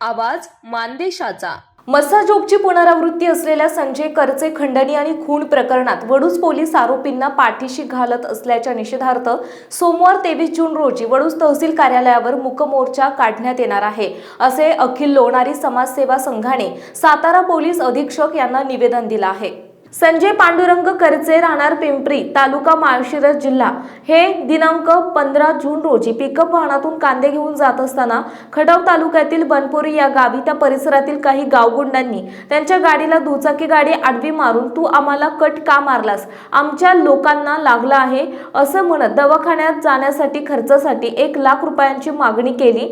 आवाज मानदेशाचा. मस्साजोगची पुनरावृत्ती असलेल्या संजय करचे खंडणी आणि खून प्रकरणात वडूज पोलीस आरोपींना पाठीशी घालत असल्याच्या निषेधार्थ सोमवार तेवीस जून रोजी वडूज तहसील कार्यालयावर मुकमोर्चा काढण्यात येणार आहे असे अखिल लोणारी समाजसेवा संघाने सातारा पोलीस अधीक्षक यांना निवेदन दिलं आहे. संजय पांडुरंग करचे राहणार पिंपरी तालुका माळशिरस जिल्हा. हे दिनांक पंधरा जून रोजी पिकअप वाहनातून कांदे घेऊन जात असताना खडव तालुक्यातील बनपुरी या गावी त्या परिसरातील काही गावगुंडांनी त्यांच्या गाडीला दुचाकी गाडी आडवी मारून तू आम्हाला कट का मारलास? आमच्या लोकांना लागला आहे असं म्हणत दवाखान्यात जाण्यासाठी खर्चासाठी एक लाख रुपयांची मागणी केली.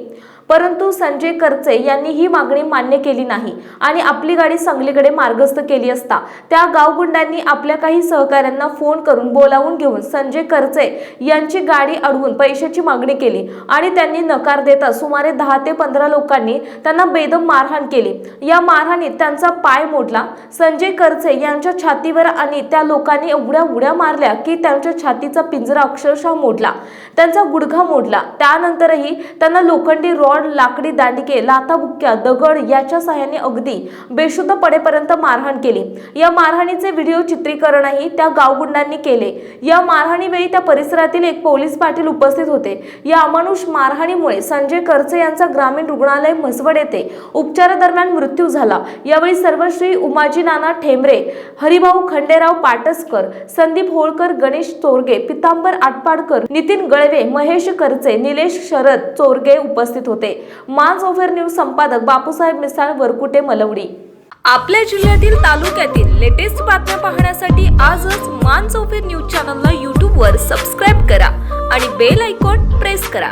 परंतु संजय करचे यांनी ही मागणी मान्य केली नाही आणि आपली गाडी सांगलीकडे मार्गस्थ केली असता त्या गावगुंडांनी आपल्या काही सहकाऱ्यांना फोन करून बोलावून घेऊन संजय करचे यांची गाडी अडवून पैशाची मागणी केली आणि त्यांनी नकार देता सुमारे दहा ते पंधरा लोकांनी त्यांना बेदम मारहाण केली. या मारहाणीत त्यांचा पाय मोडला. संजय करचे यांच्या छातीवर आणि त्या लोकांनी एवढ्या उड्या मारल्या की त्यांच्या छातीचा पिंजरा अक्षरशः मोडला. त्यांचा गुडघा मोडला. त्यानंतरही त्यांना लोखंडी रॉड लाकडी दांडिके लाताबुक्क्या दगड याच्या सहाय्याने अगदी बेशुद्ध पडेपर्यंत मारहाण केली. या मारहाणीचे व्हिडिओ चित्रीकरणही त्या गावगुंडांनी केले. या मारहाणीवेळी त्या परिसरातील एक पोलीस पाटील उपस्थित होते. या अमानुष मारहाणीमुळे संजय करचे यांचा ग्रामीण रुग्णालय म्हसवड येथे उपचारादरम्यान मृत्यू झाला. यावेळी सर्वश्री उमाजी नाना ठेंबरे हरिभाऊ खंडेराव पाटसकर संदीप होळकर गणेश चोरगे पितांबर आटपाडकर नितीन गळवे महेश करचे निलेश शरद चोरगे उपस्थित होते. माज ओव्हर न्यूज संपादक बापूसाहेब मिसाळ वरकुटे मलवडी. आपल्या जिल्ह्यातील तालुक्यातील लेटेस्ट बातम्या पाहण्यासाठी आजच मान चौफेर न्यूज चॅनलला यूट्यूबवर सबस्क्राईब करा आणि बेल आयकॉन प्रेस करा.